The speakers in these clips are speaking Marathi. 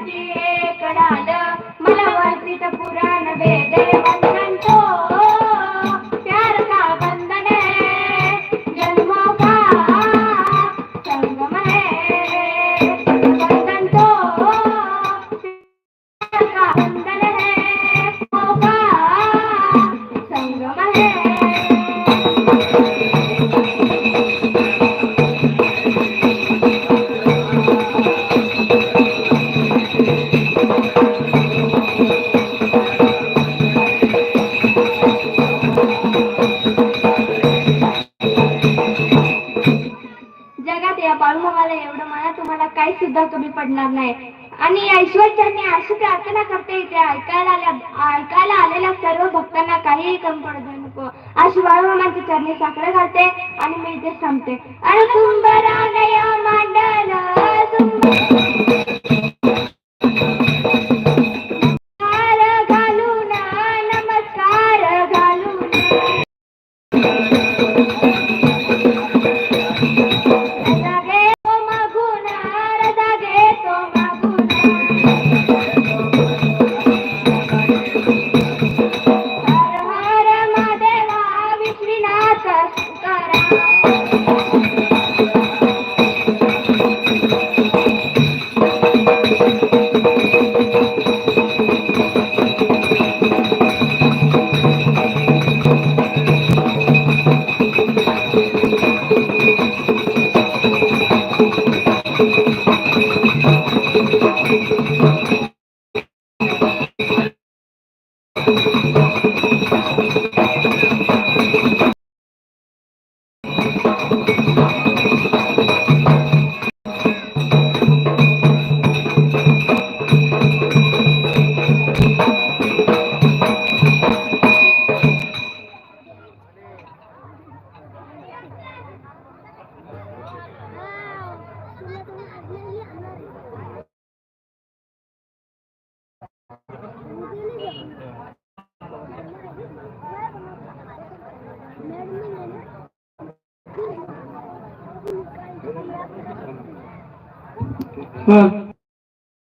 એકડા बाळूमामाला एवढं मला तुम्हाला काही सुद्धा कमी पडणार नाही. आणि ऐश्वर्याने अशी प्रार्थना करते इथे ऐकायला आल्या ऐकायला आलेल्या सर्व भक्तांना काहीही कमी पडू नको. अशी बाळूमामाच्या चरणी साखर घालते आणि मी इथे थांबते आणि सुंदरालय मांडला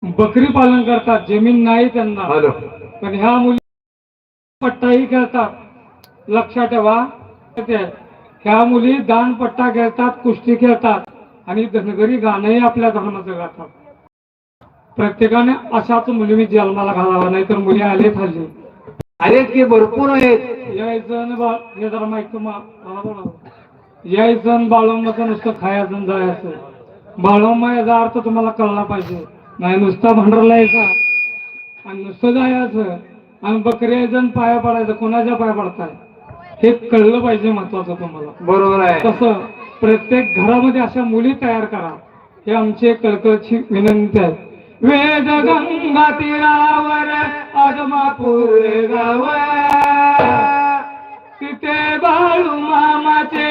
बकरी पालन करतात जमीन नाही त्यांना. पण ह्या मुली पट्टाही खेळतात. लक्षात ठेवा. ह्या मुली दानपट्टा खेळतात कुस्ती खेळतात आणि धनगरी गाणंही आपल्या धर्माचं गातात. प्रत्येकाने अशाच मुली मी जन्माला घालावा नाही तर मुली आले खाल्ली आहेत की भरपूर आहेत. यायचं आणि बा हे जरा माहिती यायचं आणि बाळंबाचं नुसतं खायचं जायचं. बाळंबा याचा अर्थ तुम्हाला कळला पाहिजे. नाही नुसता भंडारला यायचा आणि नुसतं जायचं. आणि बकरी यायचं आणि पाया पडायचं. कोणाच्या पाया पडताय? हे कळलं पाहिजे महत्वाचं तुम्हाला. बरोबर आहे. तसं प्रत्येक घरामध्ये अशा मुली तयार करा. हे आमची एक कळकळची विनंती आहे. वेद गंगा तीरावर आदमापूर गाव तिथे बाळू मामाचे